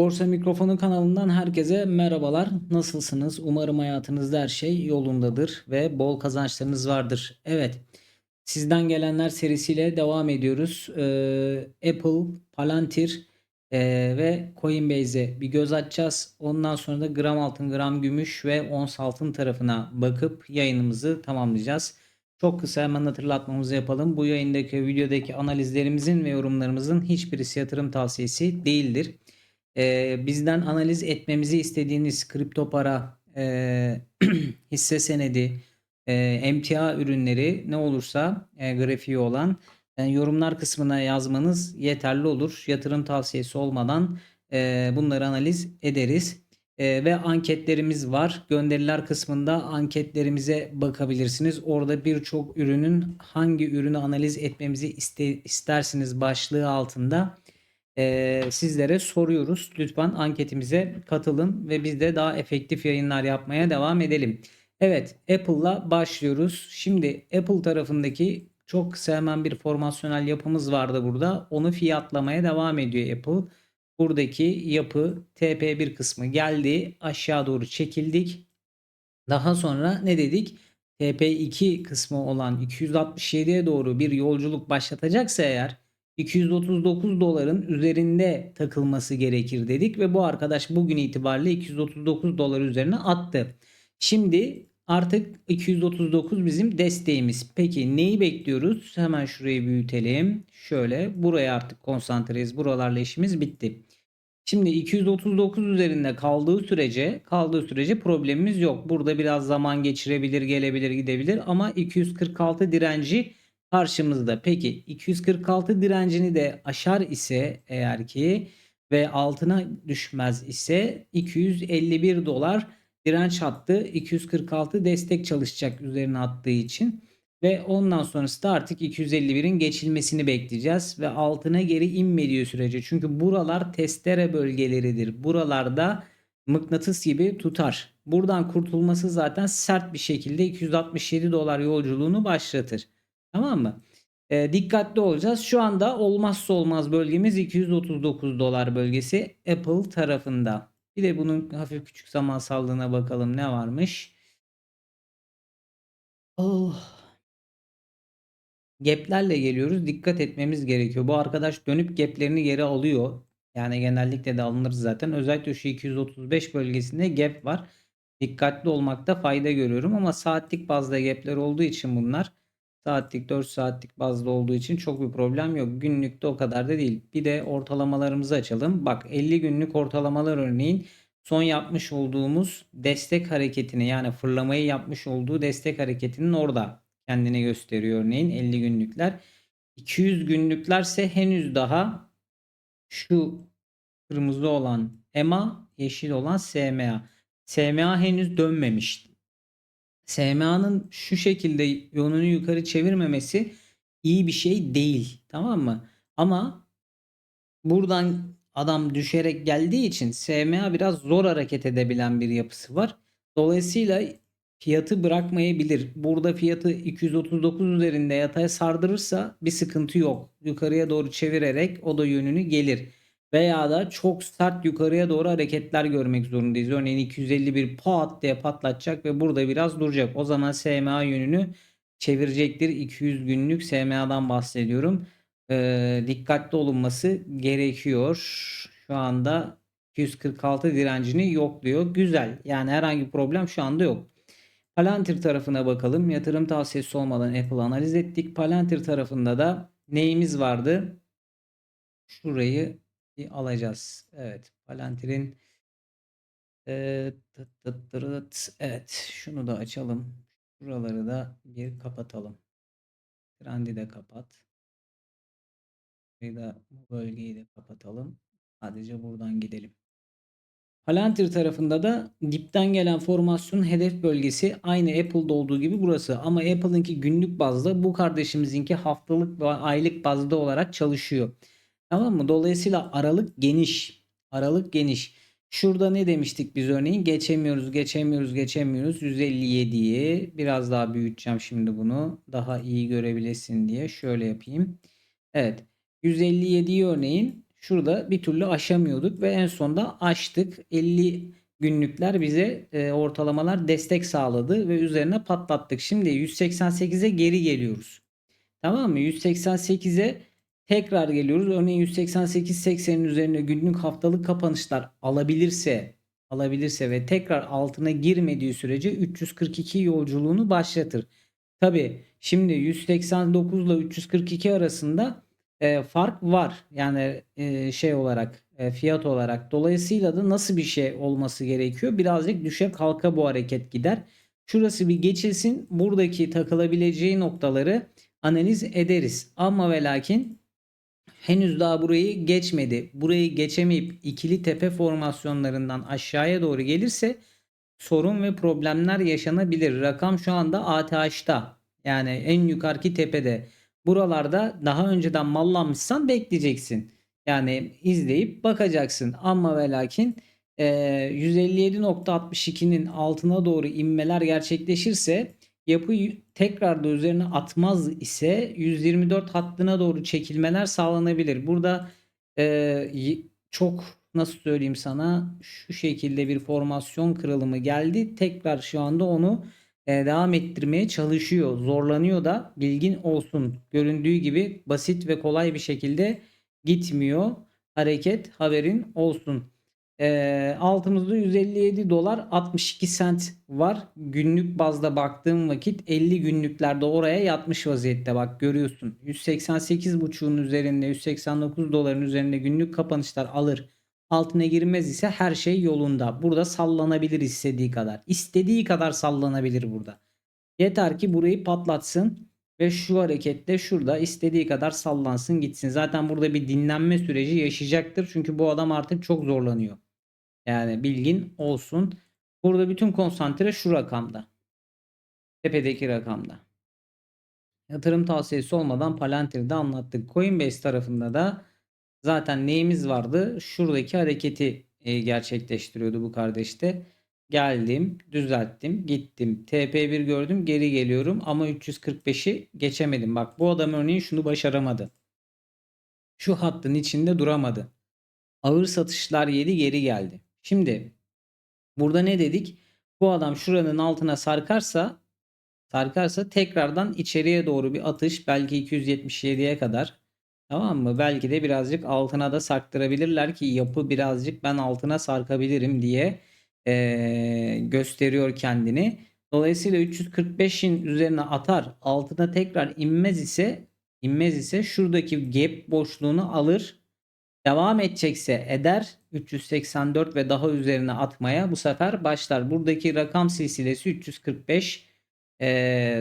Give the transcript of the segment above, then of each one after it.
Borsa Mikrofonu kanalından herkese merhabalar. Nasılsınız? Umarım hayatınızda her şey yolundadır ve bol kazançlarınız vardır. Evet, sizden gelenler serisiyle devam ediyoruz. Ee, Apple, Palantir ee, ve Coinbase'e bir göz atacağız. Ondan sonra da gram altın, gram gümüş ve ons altın tarafına bakıp yayınımızı tamamlayacağız. Çok kısa hemen hatırlatmamızı yapalım. Bu yayındaki videodaki analizlerimizin ve yorumlarımızın hiçbirisi yatırım tavsiyesi değildir. Ee, bizden analiz etmemizi istediğiniz kripto para, e, hisse senedi, e, emtia ürünleri ne olursa e, grafiği olan e, yorumlar kısmına yazmanız yeterli olur. Yatırım tavsiyesi olmadan e, bunları analiz ederiz. E, ve anketlerimiz var. Gönderiler kısmında anketlerimize bakabilirsiniz. Orada birçok ürünün hangi ürünü analiz etmemizi iste, istersiniz başlığı altında e, sizlere soruyoruz. Lütfen anketimize katılın ve biz de daha efektif yayınlar yapmaya devam edelim. Evet Apple'la başlıyoruz. Şimdi Apple tarafındaki çok kısa bir formasyonel yapımız vardı burada. Onu fiyatlamaya devam ediyor Apple. Buradaki yapı TP1 kısmı geldi. Aşağı doğru çekildik. Daha sonra ne dedik? TP2 kısmı olan 267'ye doğru bir yolculuk başlatacaksa eğer 239 doların üzerinde takılması gerekir dedik ve bu arkadaş bugün itibariyle 239 dolar üzerine attı. Şimdi artık 239 bizim desteğimiz. Peki neyi bekliyoruz? Hemen şurayı büyütelim. Şöyle buraya artık konsantreyiz. Buralarla işimiz bitti. Şimdi 239 üzerinde kaldığı sürece kaldığı sürece problemimiz yok. Burada biraz zaman geçirebilir, gelebilir, gidebilir ama 246 direnci karşımızda. Peki 246 direncini de aşar ise eğer ki ve altına düşmez ise 251 dolar direnç hattı 246 destek çalışacak üzerine attığı için ve ondan sonrası da artık 251'in geçilmesini bekleyeceğiz ve altına geri inmediği sürece çünkü buralar testere bölgeleridir. Buralarda mıknatıs gibi tutar. Buradan kurtulması zaten sert bir şekilde 267 dolar yolculuğunu başlatır. Tamam mı? E, dikkatli olacağız. Şu anda olmazsa olmaz bölgemiz 239 dolar bölgesi Apple tarafında. Bir de bunun hafif küçük zamansallığına bakalım ne varmış. Oh. Gap'lerle geliyoruz. Dikkat etmemiz gerekiyor. Bu arkadaş dönüp gap'lerini geri alıyor. Yani genellikle de alınır zaten. Özellikle şu 235 bölgesinde gap var. Dikkatli olmakta fayda görüyorum ama saatlik bazda gap'ler olduğu için bunlar saatlik 4 saatlik bazda olduğu için çok bir problem yok. Günlükte o kadar da değil. Bir de ortalamalarımızı açalım. Bak 50 günlük ortalamalar örneğin son yapmış olduğumuz destek hareketini yani fırlamayı yapmış olduğu destek hareketinin orada kendini gösteriyor örneğin 50 günlükler. 200 günlüklerse henüz daha şu kırmızı olan EMA, yeşil olan SMA. SMA henüz dönmemişti. SMA'nın şu şekilde yönünü yukarı çevirmemesi iyi bir şey değil. Tamam mı? Ama buradan adam düşerek geldiği için SMA biraz zor hareket edebilen bir yapısı var. Dolayısıyla fiyatı bırakmayabilir. Burada fiyatı 239 üzerinde yataya sardırırsa bir sıkıntı yok. Yukarıya doğru çevirerek o da yönünü gelir. Veya da çok sert yukarıya doğru hareketler görmek zorundayız. Örneğin 251 pat diye patlatacak ve burada biraz duracak. O zaman SMA yönünü çevirecektir. 200 günlük SMA'dan bahsediyorum. Ee, dikkatli olunması gerekiyor. Şu anda 246 direncini yokluyor. Güzel. Yani herhangi bir problem şu anda yok. Palantir tarafına bakalım. Yatırım tavsiyesi olmadan Apple analiz ettik. Palantir tarafında da neyimiz vardı? Şurayı alacağız. Evet. Palantir'in evet. Şunu da açalım. Şuraları da bir kapatalım. Grandi de kapat. Burayı da bu bölgeyi de kapatalım. Sadece buradan gidelim. Palantir tarafında da dipten gelen formasyon hedef bölgesi aynı Apple'da olduğu gibi burası. Ama Apple'ınki günlük bazda bu kardeşimizinki haftalık ve aylık bazda olarak çalışıyor. Tamam mı? Dolayısıyla aralık geniş. Aralık geniş. Şurada ne demiştik biz örneğin? Geçemiyoruz, geçemiyoruz, geçemiyoruz. 157'yi biraz daha büyüteceğim şimdi bunu. Daha iyi görebilesin diye. Şöyle yapayım. Evet. 157'yi örneğin şurada bir türlü aşamıyorduk ve en sonunda aştık. 50 günlükler bize e, ortalamalar destek sağladı ve üzerine patlattık. Şimdi 188'e geri geliyoruz. Tamam mı? 188'e tekrar geliyoruz. Örneğin 188.80'in üzerine günlük haftalık kapanışlar alabilirse alabilirse ve tekrar altına girmediği sürece 342 yolculuğunu başlatır. Tabi şimdi 189 ile 342 arasında e, fark var. Yani e, şey olarak e, fiyat olarak. Dolayısıyla da nasıl bir şey olması gerekiyor? Birazcık düşe kalka bu hareket gider. Şurası bir geçilsin. Buradaki takılabileceği noktaları analiz ederiz. Ama ve lakin henüz daha burayı geçmedi. Burayı geçemeyip ikili tepe formasyonlarından aşağıya doğru gelirse sorun ve problemler yaşanabilir. Rakam şu anda ATH'ta. Yani en yukarıki tepede. Buralarda daha önceden mallanmışsan bekleyeceksin. Yani izleyip bakacaksın. Ama ve lakin e, 157.62'nin altına doğru inmeler gerçekleşirse yapı tekrar da üzerine atmaz ise 124 hattına doğru çekilmeler sağlanabilir. Burada e, çok nasıl söyleyeyim sana şu şekilde bir formasyon kırılımı geldi. Tekrar şu anda onu e, devam ettirmeye çalışıyor. Zorlanıyor da bilgin olsun. Göründüğü gibi basit ve kolay bir şekilde gitmiyor. Hareket haberin olsun. E, altımızda 157 dolar 62 sent var. Günlük bazda baktığım vakit 50 günlüklerde oraya yatmış vaziyette bak görüyorsun. 188.5'un üzerinde 189 doların üzerinde günlük kapanışlar alır. Altına girmez ise her şey yolunda. Burada sallanabilir istediği kadar. İstediği kadar sallanabilir burada. Yeter ki burayı patlatsın ve şu harekette şurada istediği kadar sallansın gitsin. Zaten burada bir dinlenme süreci yaşayacaktır. Çünkü bu adam artık çok zorlanıyor. Yani bilgin olsun. Burada bütün konsantre şu rakamda. Tepedeki rakamda. Yatırım tavsiyesi olmadan Palantir'de anlattık. Coinbase tarafında da zaten neyimiz vardı? Şuradaki hareketi e, gerçekleştiriyordu bu kardeşte. Geldim, düzelttim, gittim. TP1 gördüm, geri geliyorum ama 345'i geçemedim. Bak bu adam örneğin şunu başaramadı. Şu hattın içinde duramadı. Ağır satışlar yedi geri geldi. Şimdi burada ne dedik? Bu adam şuranın altına sarkarsa sarkarsa tekrardan içeriye doğru bir atış belki 277'ye kadar tamam mı? Belki de birazcık altına da sarktırabilirler ki yapı birazcık ben altına sarkabilirim diye ee, gösteriyor kendini. Dolayısıyla 345'in üzerine atar altına tekrar inmez ise inmez ise şuradaki gap boşluğunu alır Devam edecekse eder 384 ve daha üzerine atmaya bu sefer başlar. Buradaki rakam silsilesi 345 e,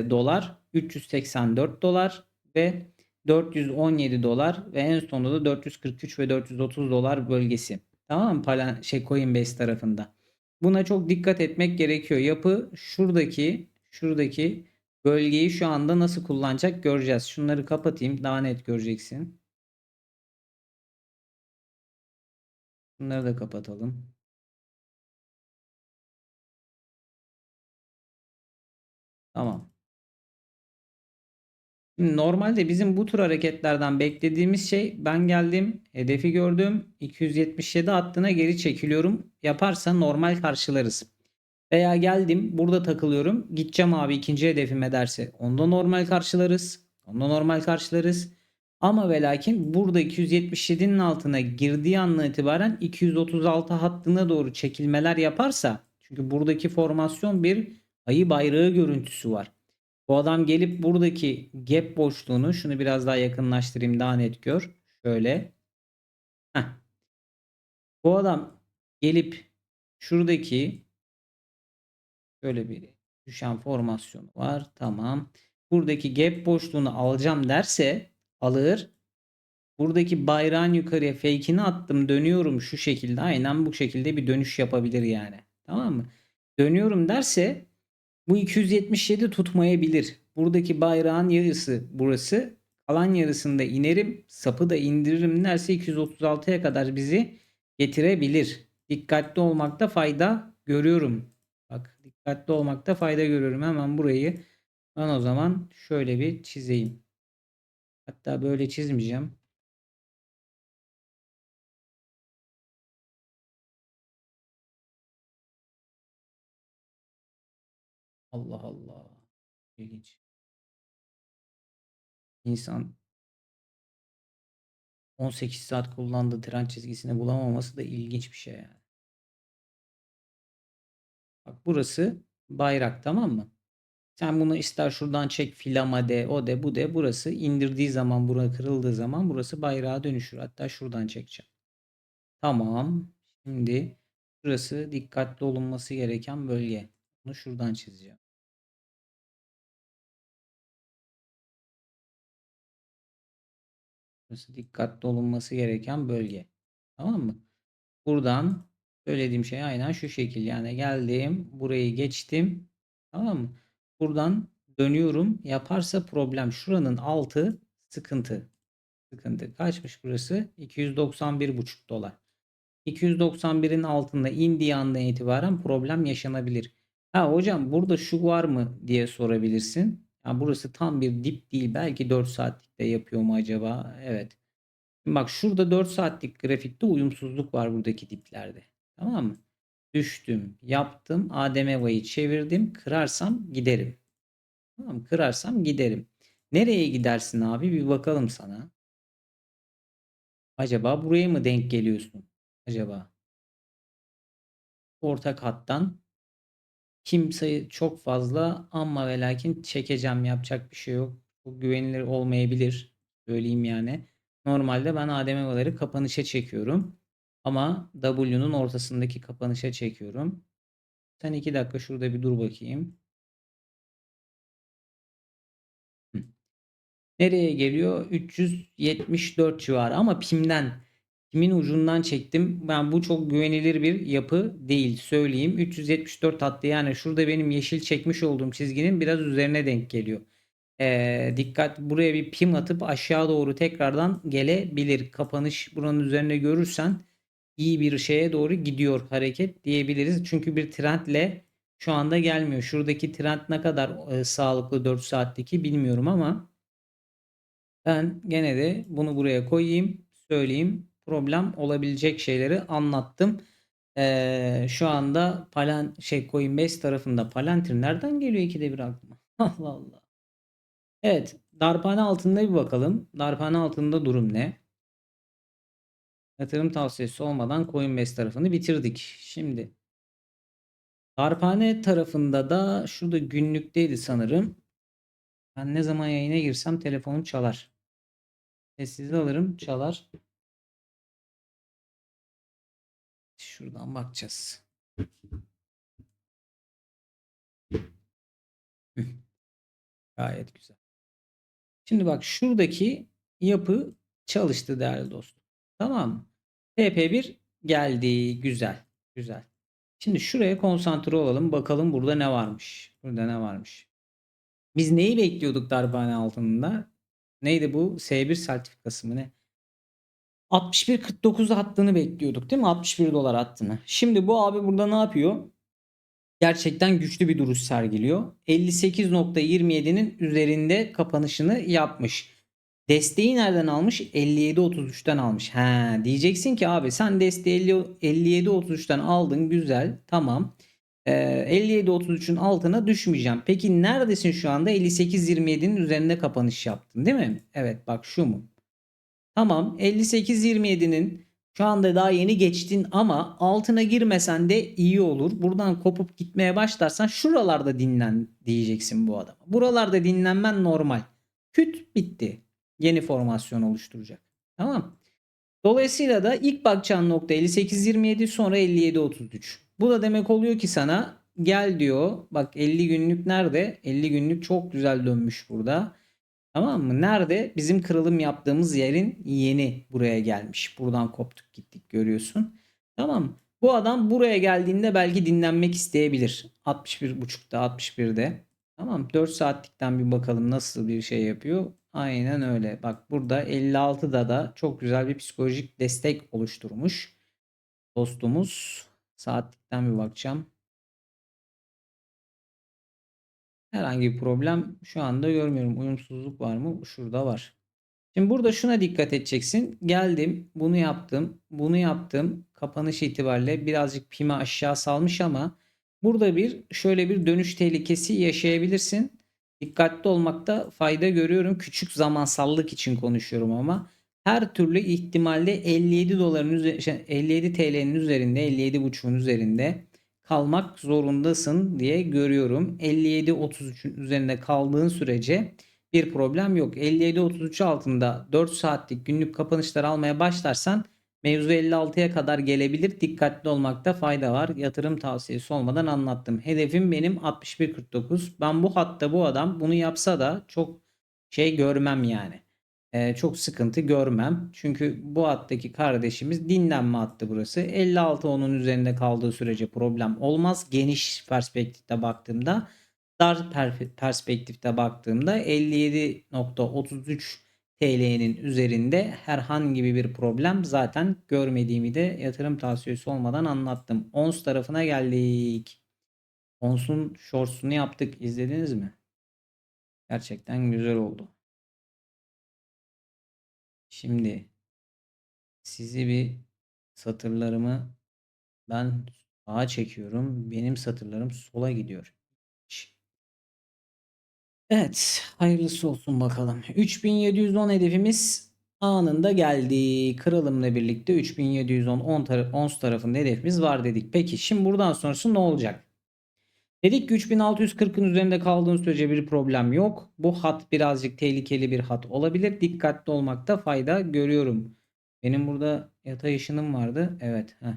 dolar, 384 dolar ve 417 dolar ve en sonunda da 443 ve 430 dolar bölgesi. Tamam mı? Palan, şey Coinbase tarafında. Buna çok dikkat etmek gerekiyor. Yapı şuradaki şuradaki bölgeyi şu anda nasıl kullanacak göreceğiz. Şunları kapatayım daha net göreceksin. Bunları da kapatalım. Tamam. normalde bizim bu tür hareketlerden beklediğimiz şey ben geldim hedefi gördüm 277 hattına geri çekiliyorum yaparsa normal karşılarız. Veya geldim burada takılıyorum gideceğim abi ikinci hedefime derse onda normal karşılarız. Onda normal karşılarız. Ama ve lakin burada 277'nin altına girdiği andan itibaren 236 hattına doğru çekilmeler yaparsa çünkü buradaki formasyon bir ayı bayrağı görüntüsü var. Bu adam gelip buradaki gap boşluğunu şunu biraz daha yakınlaştırayım daha net gör. Şöyle. Heh. Bu adam gelip şuradaki şöyle bir düşen formasyonu var. Tamam. Buradaki gap boşluğunu alacağım derse alır. Buradaki bayrağın yukarıya fake'ini attım dönüyorum şu şekilde aynen bu şekilde bir dönüş yapabilir yani. Tamam mı? Dönüyorum derse bu 277 tutmayabilir. Buradaki bayrağın yarısı burası. Kalan yarısında inerim sapı da indiririm derse 236'ya kadar bizi getirebilir. Dikkatli olmakta fayda görüyorum. Bak dikkatli olmakta fayda görüyorum. Hemen burayı ben o zaman şöyle bir çizeyim. Hatta böyle çizmeyeceğim. Allah Allah. İlginç. İnsan 18 saat kullandığı tren çizgisini bulamaması da ilginç bir şey yani. Bak burası bayrak tamam mı? Sen bunu ister şuradan çek filama de o de bu de burası indirdiği zaman bura kırıldığı zaman burası bayrağa dönüşür. Hatta şuradan çekeceğim. Tamam. Şimdi burası dikkatli olunması gereken bölge. Bunu şuradan çizeceğim. Burası dikkatli olunması gereken bölge. Tamam mı? Buradan söylediğim şey aynen şu şekil. Yani geldim, burayı geçtim. Tamam mı? Buradan dönüyorum. Yaparsa problem. Şuranın altı sıkıntı. Sıkıntı. Kaçmış burası? 291,5 dolar. 291'in altında indiği andan itibaren problem yaşanabilir. Ha hocam burada şu var mı diye sorabilirsin. Ya burası tam bir dip değil. Belki 4 saatlikte yapıyor mu acaba? Evet. Şimdi bak şurada 4 saatlik grafikte uyumsuzluk var buradaki diplerde. Tamam mı? Düştüm, yaptım, ADM çevirdim, kırarsam giderim. Tamam? Kırarsam giderim. Nereye gidersin abi? Bir bakalım sana. Acaba buraya mı denk geliyorsun? Acaba? Orta kattan kimseyi çok fazla ama ve lakin çekeceğim yapacak bir şey yok. Bu güvenilir olmayabilir. Söyleyeyim yani. Normalde ben ADM'leri kapanışa çekiyorum. Ama W'nun ortasındaki kapanışa çekiyorum. Sen iki dakika şurada bir dur bakayım. Nereye geliyor? 374 civarı ama PIM'den. PIM'in ucundan çektim. Ben bu çok güvenilir bir yapı değil söyleyeyim. 374 attı yani şurada benim yeşil çekmiş olduğum çizginin biraz üzerine denk geliyor. Ee, dikkat buraya bir pim atıp aşağı doğru tekrardan gelebilir. Kapanış buranın üzerine görürsen iyi bir şeye doğru gidiyor hareket diyebiliriz. Çünkü bir trendle şu anda gelmiyor. Şuradaki trend ne kadar e, sağlıklı 4 saatteki bilmiyorum ama ben gene de bunu buraya koyayım, söyleyeyim. Problem olabilecek şeyleri anlattım. Ee, şu anda Palan şey Coinbase tarafında Palantir nereden geliyor ikide bir aklıma? Allah Allah. Evet, darphane altında bir bakalım. Darphane altında durum ne? Yatırım tavsiyesi olmadan Coinbase tarafını bitirdik. Şimdi darphane tarafında da şurada günlükteydi sanırım. Ben ne zaman yayına girsem telefonum çalar. Sessiz alırım çalar. Şuradan bakacağız. Gayet güzel. Şimdi bak şuradaki yapı çalıştı değerli dostum. Tamam mı? TP1 geldi. Güzel. Güzel. Şimdi şuraya konsantre olalım. Bakalım burada ne varmış. Burada ne varmış. Biz neyi bekliyorduk darphane altında? Neydi bu? S1 sertifikası mı ne? 61.49 attığını bekliyorduk değil mi? 61 dolar attığını. Şimdi bu abi burada ne yapıyor? Gerçekten güçlü bir duruş sergiliyor. 58.27'nin üzerinde kapanışını yapmış. Desteği nereden almış? 57.33'ten almış. He, diyeceksin ki abi sen desteği 57.33'ten aldın güzel tamam. Ee, 57.33'ün altına düşmeyeceğim. Peki neredesin şu anda? 58.27'nin üzerinde kapanış yaptın değil mi? Evet bak şu mu? Tamam 58.27'nin şu anda daha yeni geçtin ama altına girmesen de iyi olur. Buradan kopup gitmeye başlarsan şuralarda dinlen diyeceksin bu adama. Buralarda dinlenmen normal. Küt bitti. Yeni formasyon oluşturacak. Tamam. Dolayısıyla da ilk bakacağın nokta 58.27 sonra 57.33. Bu da demek oluyor ki sana gel diyor. Bak 50 günlük nerede? 50 günlük çok güzel dönmüş burada. Tamam mı? Nerede? Bizim kırılım yaptığımız yerin yeni buraya gelmiş. Buradan koptuk gittik görüyorsun. Tamam? Bu adam buraya geldiğinde belki dinlenmek isteyebilir. 61.5'da 61'de. Tamam 4 saatlikten bir bakalım nasıl bir şey yapıyor. Aynen öyle. Bak burada 56'da da çok güzel bir psikolojik destek oluşturmuş. Dostumuz. Saatlikten bir bakacağım. Herhangi bir problem şu anda görmüyorum. Uyumsuzluk var mı? Şurada var. Şimdi burada şuna dikkat edeceksin. Geldim, bunu yaptım, bunu yaptım. Kapanış itibariyle birazcık pimi aşağı salmış ama Burada bir şöyle bir dönüş tehlikesi yaşayabilirsin. Dikkatli olmakta fayda görüyorum. Küçük zamansallık için konuşuyorum ama her türlü ihtimalle 57 doların üzerinde, şey, 57 TL'nin üzerinde, 57.5'un üzerinde kalmak zorundasın diye görüyorum. 57.33'ün üzerinde kaldığın sürece bir problem yok. 57.33 altında 4 saatlik günlük kapanışlar almaya başlarsan mevzu 56'ya kadar gelebilir. Dikkatli olmakta fayda var. Yatırım tavsiyesi olmadan anlattım. Hedefim benim 61.49. Ben bu hatta bu adam bunu yapsa da çok şey görmem yani. Ee, çok sıkıntı görmem. Çünkü bu hattaki kardeşimiz dinlenme hattı burası. 56 onun üzerinde kaldığı sürece problem olmaz. Geniş perspektifte baktığımda dar per- perspektifte baktığımda 57.33 TL'nin üzerinde herhangi bir problem zaten görmediğimi de yatırım tavsiyesi olmadan anlattım. Ons tarafına geldik. Ons'un shorts'unu yaptık. İzlediniz mi? Gerçekten güzel oldu. Şimdi sizi bir satırlarımı ben sağa çekiyorum. Benim satırlarım sola gidiyor. Evet, hayırlısı olsun bakalım. 3710 hedefimiz anında geldi. Kırılımla birlikte 3710 10 taraf, ons tarafında hedefimiz var dedik. Peki şimdi buradan sonrası ne olacak? Dedik ki 3640'ın üzerinde kaldığın sürece bir problem yok. Bu hat birazcık tehlikeli bir hat olabilir. Dikkatli olmakta fayda görüyorum. Benim burada yatay ışınım vardı. Evet. Heh.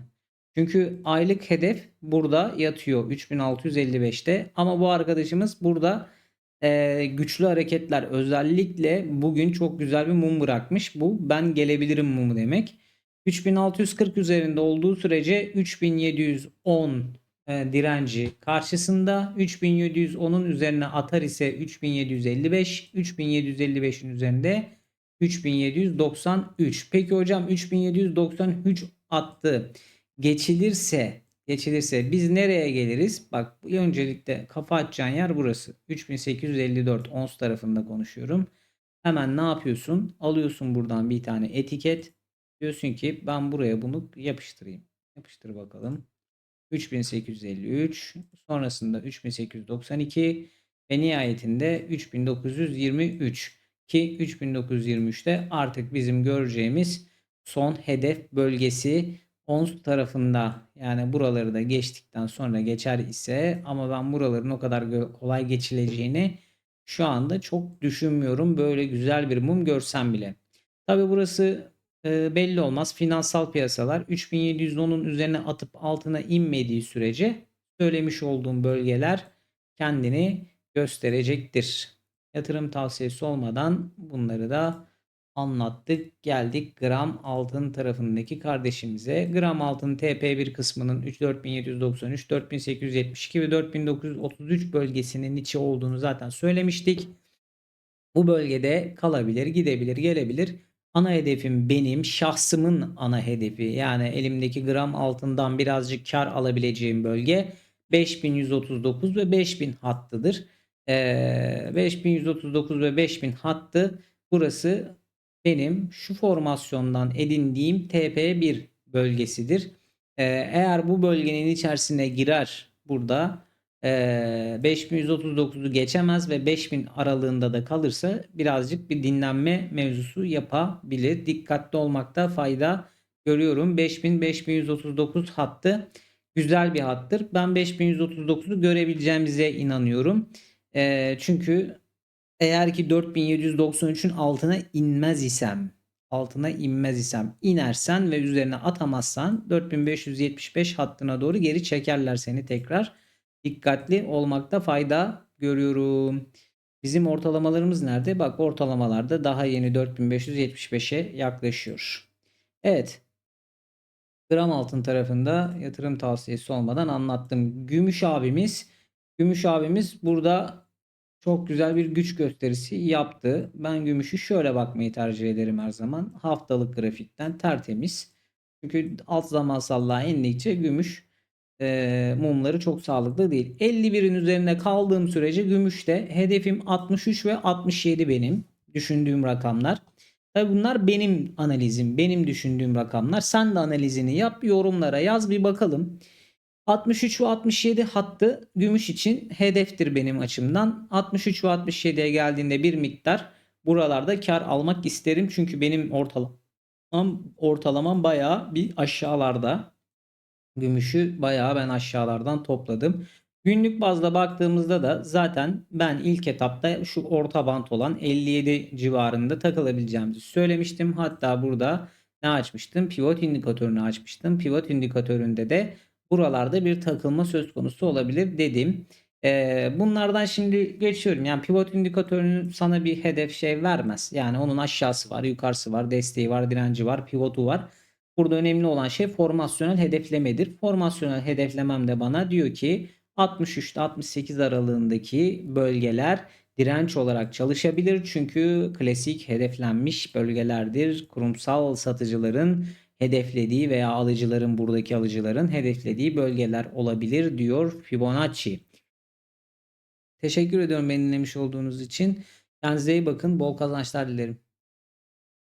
Çünkü aylık hedef burada yatıyor 3655'te. Ama bu arkadaşımız burada e, güçlü hareketler özellikle bugün çok güzel bir mum bırakmış. Bu ben gelebilirim mumu demek. 3640 üzerinde olduğu sürece 3710 e, direnci karşısında 3710'un üzerine atar ise 3755 3755'in üzerinde 3793 peki hocam 3793 attı geçilirse geçilirse biz nereye geliriz? Bak öncelikle kafa açacağın yer burası. 3854 ons tarafında konuşuyorum. Hemen ne yapıyorsun? Alıyorsun buradan bir tane etiket. Diyorsun ki ben buraya bunu yapıştırayım. Yapıştır bakalım. 3853 sonrasında 3892 ve nihayetinde 3923 ki 3923'te artık bizim göreceğimiz son hedef bölgesi ons tarafında yani buraları da geçtikten sonra geçer ise ama ben buraların o kadar kolay geçileceğini şu anda çok düşünmüyorum. Böyle güzel bir mum görsem bile. Tabi burası e, belli olmaz. Finansal piyasalar 3710'un üzerine atıp altına inmediği sürece söylemiş olduğum bölgeler kendini gösterecektir. Yatırım tavsiyesi olmadan bunları da anlattık. Geldik gram altın tarafındaki kardeşimize. Gram altın TP1 kısmının 4793, 4872 ve 4933 bölgesinin içi olduğunu zaten söylemiştik. Bu bölgede kalabilir, gidebilir, gelebilir. Ana hedefim benim şahsımın ana hedefi. Yani elimdeki gram altından birazcık kar alabileceğim bölge 5139 ve 5000 hattıdır. Ee, 5139 ve 5000 hattı burası benim şu formasyondan edindiğim TP1 bölgesidir. Ee, eğer bu bölgenin içerisine girer burada e, 5139'u geçemez ve 5000 aralığında da kalırsa birazcık bir dinlenme mevzusu yapabilir. Dikkatli olmakta fayda görüyorum. 5000 5139 hattı güzel bir hattır. Ben 5139'u görebileceğimize inanıyorum. E, çünkü eğer ki 4793'ün altına inmez isem altına inmez isem inersen ve üzerine atamazsan 4575 hattına doğru geri çekerler seni tekrar. Dikkatli olmakta fayda görüyorum. Bizim ortalamalarımız nerede? Bak ortalamalarda daha yeni 4575'e yaklaşıyor. Evet. Gram altın tarafında yatırım tavsiyesi olmadan anlattım. Gümüş abimiz Gümüş abimiz burada çok güzel bir güç gösterisi yaptı. Ben gümüşü şöyle bakmayı tercih ederim her zaman. Haftalık grafikten tertemiz. Çünkü alt zamansallığa indikçe gümüş e, mumları çok sağlıklı değil. 51'in üzerinde kaldığım sürece gümüşte hedefim 63 ve 67 benim düşündüğüm rakamlar. Tabi bunlar benim analizim, benim düşündüğüm rakamlar. Sen de analizini yap, yorumlara yaz bir bakalım. 63 ve 67 hattı gümüş için hedeftir benim açımdan. 63 ve 67'ye geldiğinde bir miktar buralarda kar almak isterim. Çünkü benim ortalamam, ortalamam bayağı bir aşağılarda. Gümüşü bayağı ben aşağılardan topladım. Günlük bazda baktığımızda da zaten ben ilk etapta şu orta bant olan 57 civarında takılabileceğimizi söylemiştim. Hatta burada ne açmıştım? Pivot indikatörünü açmıştım. Pivot indikatöründe de buralarda bir takılma söz konusu olabilir dedim. Ee, bunlardan şimdi geçiyorum. Yani pivot indikatörünün sana bir hedef şey vermez. Yani onun aşağısı var, yukarısı var, desteği var, direnci var, pivotu var. Burada önemli olan şey formasyonel hedeflemedir. Formasyonel hedeflemem de bana diyor ki 63 ile 68 aralığındaki bölgeler direnç olarak çalışabilir. Çünkü klasik hedeflenmiş bölgelerdir. Kurumsal satıcıların hedeflediği veya alıcıların buradaki alıcıların hedeflediği bölgeler olabilir diyor Fibonacci. Teşekkür ediyorum beni dinlemiş olduğunuz için. Kendinize iyi bakın. Bol kazançlar dilerim.